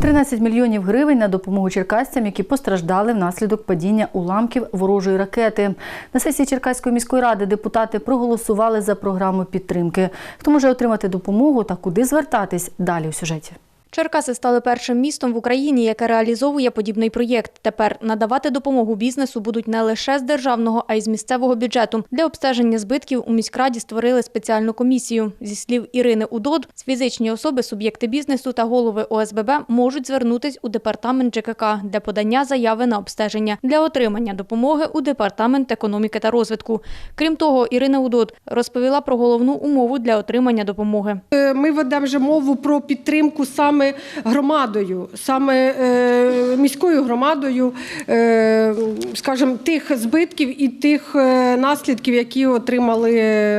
13 мільйонів гривень на допомогу черкасцям, які постраждали внаслідок падіння уламків ворожої ракети. На сесії Черкаської міської ради депутати проголосували за програму підтримки. Хто може отримати допомогу та куди звертатись далі у сюжеті. Черкаси стали першим містом в Україні, яке реалізовує подібний проєкт. Тепер надавати допомогу бізнесу будуть не лише з державного, а й з місцевого бюджету. Для обстеження збитків у міськраді створили спеціальну комісію. Зі слів Ірини Удод, фізичні особи, суб'єкти бізнесу та голови ОСББ можуть звернутись у департамент ЖКК для подання заяви на обстеження для отримання допомоги у департамент економіки та розвитку. Крім того, Ірина Удод розповіла про головну умову для отримання допомоги. Е, Ми ведемо вже мову про підтримку саме громадою, саме е, міською громадою, е, скажімо, тих збитків і тих е, наслідків, які отримали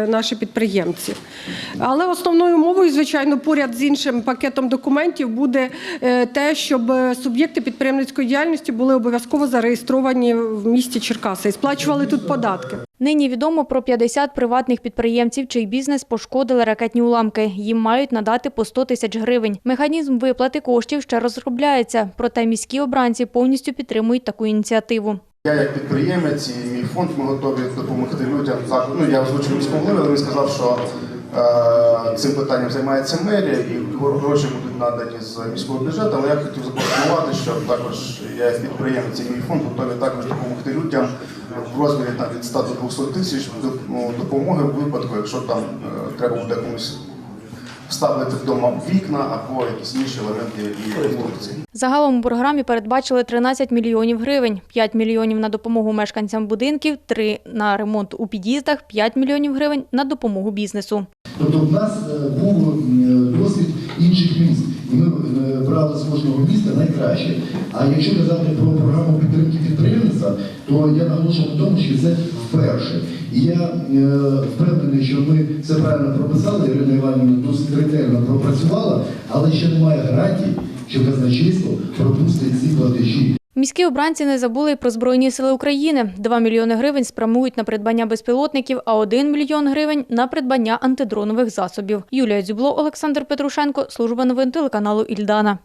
наші підприємці. Але основною мовою, звичайно, поряд з іншим пакетом документів буде е, те, щоб суб'єкти підприємницької діяльності були обов'язково зареєстровані в місті Черкаси і сплачували тут податки. Нині відомо про 50 приватних підприємців, чий бізнес пошкодили ракетні уламки. Їм мають надати по 100 тисяч гривень. Механізм виплати коштів ще розробляється, проте міські обранці повністю підтримують таку ініціативу. Я як підприємець і мій фонд ми готові допомогти людям. Ну я озвучив міському голові, але він сказав, що е, цим питанням займається мерія, і гроші будуть надані з міського бюджету. Але я хотів запропонувати, що також я як підприємець і мій фонд готові також допомогти людям в розмірі там, від 100 до 200 тисяч ну, допомоги в випадку, якщо там е, треба буде комусь вставити вдома вікна або якісь інші елементи і конструкції. Загалом у програмі передбачили 13 мільйонів гривень, 5 мільйонів на допомогу мешканцям будинків, 3 на ремонт у під'їздах, 5 мільйонів гривень на допомогу бізнесу. Тобто в нас е, був е, досвід інших міст, і ми е, брали з кожного міста найкраще. А якщо казати про програму підтримки підприємництва, то я наголошую на тому, що це вперше. І я е, впевнений, що ми це правильно прописали, Ірина Іванівна досить ретельно пропрацювала, але ще немає гарантій, що казначейство пропустить ці платежі. Міські обранці не забули й про Збройні сили України. 2 мільйони гривень спрямують на придбання безпілотників, а 1 мільйон гривень на придбання антидронових засобів. Юлія Дзюбло, Олександр Петрушенко, служба новин телеканалу Ільдана.